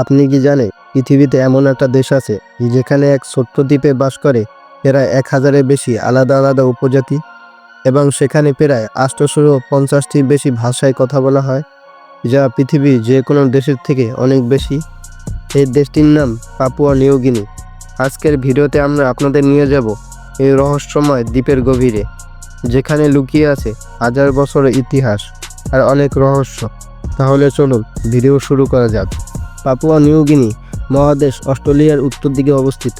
আপনি কি জানেন, পৃথিবীতে এমন একটা দেশ আছে যেখানে এক ছোট্ট দ্বীপে বাস করে প্রায় এক হাজারের বেশি আলাদা আলাদা উপজাতি এবং সেখানে প্রায় আটশোশো পঞ্চাশটি বেশি ভাষায় কথা বলা হয়, যা পৃথিবীর যে কোনো দেশের থেকে অনেক বেশি। এই দেশটির নাম পাপুয়া নিউগিনি আজকের ভিডিওতে আমরা আপনাদের নিয়ে যাব এই রহস্যময় দ্বীপের গভীরে, যেখানে লুকিয়ে আছে হাজার বছরের ইতিহাস আর অনেক রহস্য। তাহলে চলুন, ভিডিও শুরু করা যাক। পাপুয়া নিউগিনি মহাদেশ অস্ট্রেলিয়ার উত্তর দিকে অবস্থিত।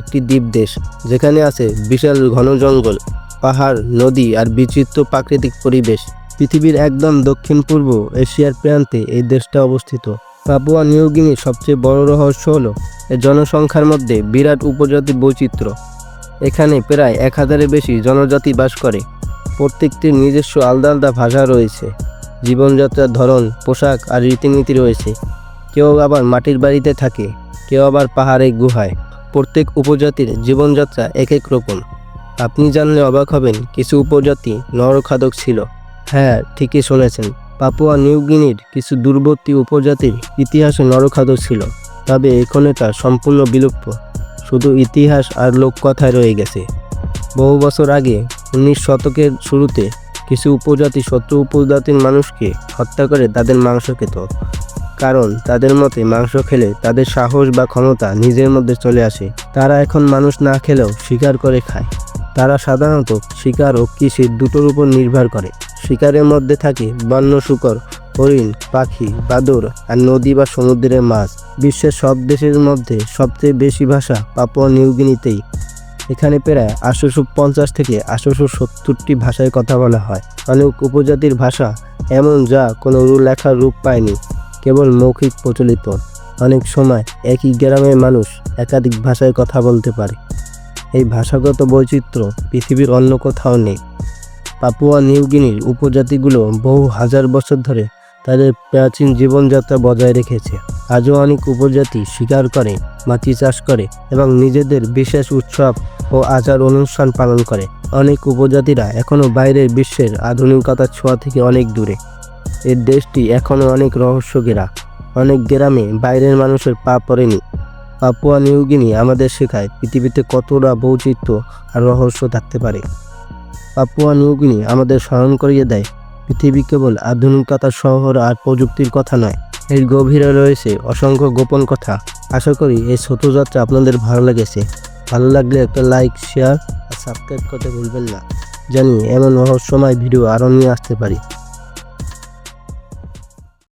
একটি দ্বীপ দেশ, যেখানে আছে বিশাল ঘন জঙ্গল, পাহাড়, নদী আর বিচিত্র প্রাকৃতিক পরিবেশ। পৃথিবীর একদম দক্ষিণ পূর্ব এশিয়ার প্রান্তে এই দেশটা অবস্থিত। পাপুয়া নিউগিনির সবচেয়ে বড় রহস্য হল এর জনসংখ্যার মধ্যে বিরাট উপজাতি বৈচিত্র্য। এখানে প্রায় এক হাজারের বেশি জনজাতি বাস করে। প্রত্যেকটির নিজস্ব আলাদা আলাদা ভাষা রয়েছে। জীবনযাত্রার ধরন, পোশাক আর রীতিনীতি রয়েছে। কেউ আবার মাটির বাড়িতে থাকে, কেউ আবার পাহাড়ে গুহায়। প্রত্যেক উপজাতির জীবনযাত্রা এক এক রকম। আপনি জানলে অবাক হবেন, কিছু উপজাতি নরখাদক ছিল। হ্যাঁ ঠিকই শুনেছেন, পাপুয়া নিউগিনির কিছু দূরবর্তী উপজাতির ইতিহাসে নরখাদক ছিল। তবে এখন এটা সম্পূর্ণ বিলুপ্ত। শুধু ইতিহাস আর লোককথায় রয়ে গেছে। বহু বছর আগে, উনিশ শতকের শুরুতে কিছু উপজাতি শত্রু উপজাতির মানুষকে হত্যা করে তাদের মাংস খেত। কারণ তাদের মতে মাংস খেলে তাদের সাহস বা ক্ষমতা নিজের মধ্যে চলে আসে। তারা এখন মানুষ না খেলেও শিকার করে খায়। তারা সাধারণত শিকার ও কৃষি দুটোর উপর নির্ভর করে। শিকারের মধ্যে থাকে বন্য শুকর, হরিণ, পাখি, বাদর আর নদী বা সমুদ্রের মাছ। বিশ্বের সব দেশের মধ্যে সবচেয়ে বেশি ভাষা পাপুয়া নিউগিনিতেই এখানে প্রায় আটশোশো পঞ্চাশ থেকে আটশোশো সত্তরটি ভাষায় কথা বলা হয়। অনেক উপজাতির ভাষা এমন যা কোনো লেখার রূপ পায়নি। কেবল মৌখিক প্রচলিত। অনেক সময় একই গ্রামের মানুষ একাধিক ভাষায় কথা বলতে পারে। এই ভাষাগত বৈচিত্র্য পৃথিবীর অন্য কোথাও নেই। পাপুয়া নিউগিনির উপজাতিগুলো বহু হাজার বছর ধরে তাদের প্রাচীন জীবনযাত্রা বজায় রেখেছে। আজও অনেক উপজাতি শিকার করে, মাটি চাষ করে এবং নিজেদের বিশেষ উৎসব ও আচার অনুষ্ঠান পালন করে। অনেক উপজাতিরা এখনও বাইরের বিশ্বের আধুনিকতার ছোঁয়া থেকে অনেক দূরে। এই দেশটি এখনও অনেক রহস্য ঘেরা অনেক গ্রামে বাইরের মানুষের পা পড়েনি। পাপুয়া নিউগিনি আমাদের শেখায় পৃথিবীতে কতটা বৈচিত্র্য আর রহস্য থাকতে পারে। পাপুয়া নিউগিনি আমাদের স্মরণ করিয়ে দেয়, পৃথিবী কেবল আধুনিকতার শহর আর প্রযুক্তির কথা নয়, এর গভীরে রয়েছে অসংখ্য গোপন কথা। আশা করি এই ছোট যাত্রা আপনাদের ভালো লেগেছে। ভালো লাগলে একটা লাইক, শেয়ার আর সাবস্ক্রাইব করতে ভুলবেন না। জানি এমন রহস্যময় ভিডিও আরও নিয়ে আসতে পারি।